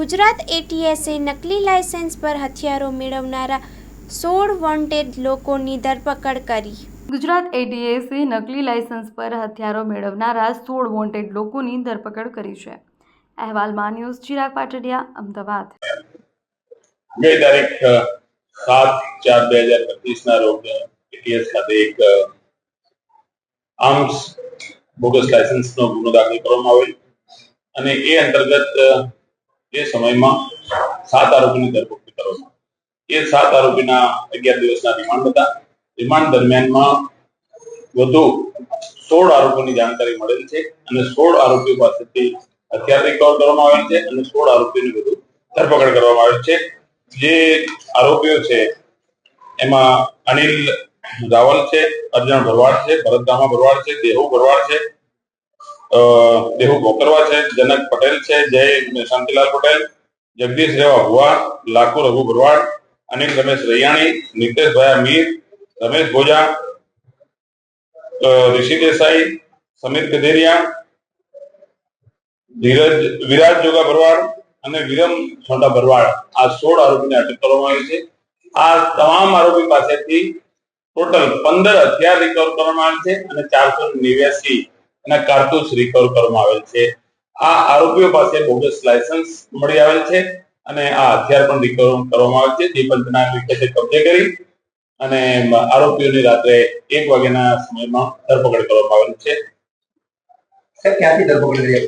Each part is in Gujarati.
ગુજરાત એટીએસે નકલી લાયસન્સ પર હથિયારો મેળવનારા સોળ વોન્ટેડ લોકોની ધરપકડ કરી. ગુજરાત એટીએસે નકલી લાયસન્સ પર હથિયારો મેળવનારા સોળ વોન્ટેડ લોકોની ધરપકડ કરી છે. અહેવાલમાં ન્યૂઝ ચિરાગ પાટડિયા અમદાવાદ. બે તારીખ સાત ચાર બે હજાર પચીસ ના રોજ એટીએસ ખાતે એક આર્મ્સ બોગસ લાયસન્સ નો ગુનો દાખલ કરવામાં આવેલ. અને એ અંતર્ગત એ સમયમાં સાત આરોપીની ધરપકડ કરવામાં એ સાત આરોપીના અગિયાર દિવસના રિમાન્ડ હતા. રિમાન્ડ દરમિયાનમાં વધુ સોળ આરોપીની જાણકારી મળેલ છે અને સોળ આરોપીઓ પાસેથી હથિયાર રિકવર કરવામાં આવેલ છે અને સોળ આરોપીની વધુ ધરપકડ કરવામાં આવેલ છે. જે આરોપીઓ છે, એમાં અનિલ રાવલ છે, અર્જણ ભરવાડ છે ભરતગામા ભરવાડ છે, દેહુ ભરવાડ છે દેહુ ગોકરવા છે, જનક પટેલ છે, જય શાંતિલાલ પટેલ, જગદીશ રેવા ભુવા, લાખુ રઘુ ભરવાડ, અનિલ રમેશ રૈયાણી, નિતેશભાઈ મીર રમેશ ભોજા ઋષિ દેસાઈ, સમીર કદેરિયા, ધીરજ, વિરાજ જોગા ભરવાડ અને વિરમ છોંડા ભરવાડ. આ સોળ આરોપીને અટક કરવામાં આવી છે. આ તમામ આરોપી પાસેથી ટોટલ પંદર હથિયાર રિકવર કરવામાં આવી છે અને ચારસો નેવ્યાસી ના કારતૂસ રિકવર કરવામાં આવેલ છે. આ આરોપીઓ પાસે બોગસ લાયસન્સ મળી આવેલ છે અને આ હથિયાર પણ રિકવર કરવામાં આવેલ છે. જે પંચના વિખતે કબજે કરી અને આરોપીઓની રાત્રે એક વાગ્યાના સમયમાં ધરપકડ કરવામાં આવેલ છે. ક્યાંથી ધરપકડ કરી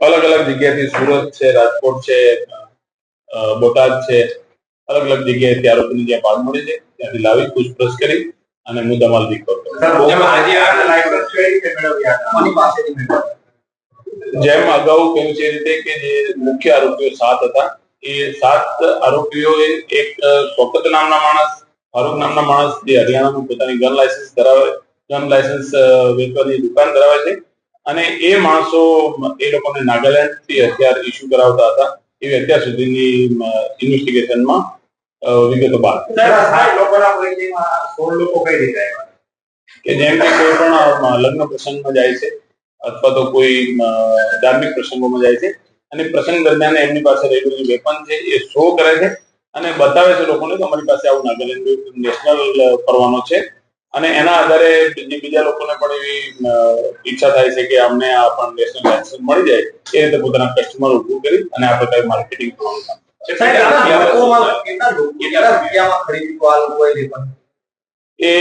અલગ અલગ જગ્યાથી સુરત છે રાજકોટ છે બોટાદ છે. અલગ અલગ જગ્યાએથી આરોપીની જ્યાં પાડ મળી છે ત્યાંથી લાવી પૂછપરછ કરી અને મુદ્દામાલ રિકવર કર્યો આજે આ કોની પાસેથી મેળવ્યા જેમ અગાઉ કહ્યું છે રીતે કે જે મુખ્ય આરોપીઓ સાત હતા એ સાત આરોપીઓએ એક શોકત નામના માણસ ફારૂક નામના માણસ જે હરિયાણામાં પોતાની ગન લાયસન્સ ધરાવે ગન લાયસન્સ વેચવાની દુકાન ધરાવે છે. અને એ માણસો એ લોકોને નાગાલેન્ડથી હથિયાર ઇસ્યુ કરાવતા હતા. એવી અત્યાર સુધીની ઇન્વેસ્ટિગેશનમાં વિગતો સાત સોળ લોકો કઈ રીતે કે જેમ કે કોઈ પણ લગ્ન પ્રસંગમાં જાય છે, અથવા તો કોઈ ધાર્મિક પ્રસંગોમાં જાય છે, અને પ્રસંગ દરમિયાન એમની પાસે રહેલું જે વેપન છે, એ શો કરે છે, અને બતાવે છે લોકોને કે અમારી પાસે આવું નાગાલેન્ડ નેશનલ પરવાનો છે. અને એના આધારે જે બીજા લોકોને પણ એવી ઈચ્છા થાય છે કે અમને આ પણ નેશનલ લાયસન્સ મળી જાય, એ રીતે પોતાના કસ્ટમર ઉભું કરી અને આ પ્રકારે માર્કેટિંગ કરવાનું કામ. છે. એ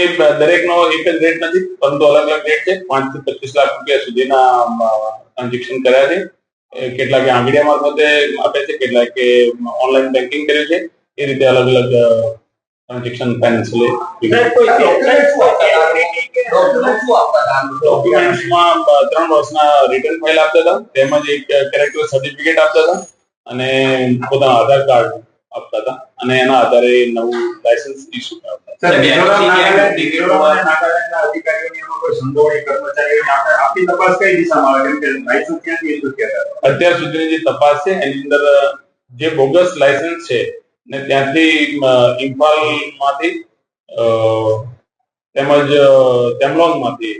દરેકનો એક જ રેટ નથી પરંતુ અલગ અલગ રેટ છે. પાંચથી પચીસ લાખ રૂપિયા સુધીના ટ્રાન્ઝેક્શન કર્યા છે. કેટલાકે આંગળીયા મારફતે આપે છે કેટલાકે ઓનલાઈન બેન્કિંગ કર્યું છે. એ રીતે અલગ અલગ ટ્રાન્ઝેક્શન ફાઇનાન્શિયલી ડોક્યુમેન્ટ્સમાં ત્રણ વર્ષના રિટર્ન ફાઇલ આપતા હતા. તેમજ એક કેરેક્ટર સર્ટિફિકેટ આપતા હતા. અને પોતાના આધાર કાર્ડ આપતા હતા. અને એના આધારે નવું લાયસન્સ ઇસ્યુ કરાવતા અત્યાર સુધીની જે તપાસ છે એની અંદર જે બોગસ લાયસન્સ છે ને ત્યાંથી ઇમ્ફાલમાંથી તેમજ તેમલોંગમાંથી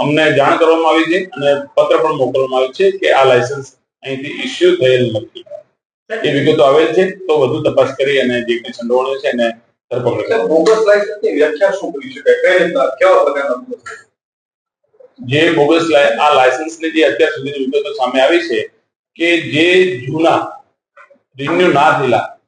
અમને જાણ કરવામાં આવી છે અને પત્ર પણ મોકલવામાં આવ્યું છે કે આ લાયસન્સ અહીંથી ઇસ્યુ થયેલ નથી. એ વિગતો આવેલ છે તો વધુ તપાસ કરી અને જે કંઈ સંડોવણી છે એને બોગસ લાયસન્સની વ્યાખ્યા શું કરી શકાય? જે બોગસ આ લાયસન્સની જે અત્યાર સુધીની વિગતો સામે આવી છે કે જે જૂના રિન્યુ ના થયેલા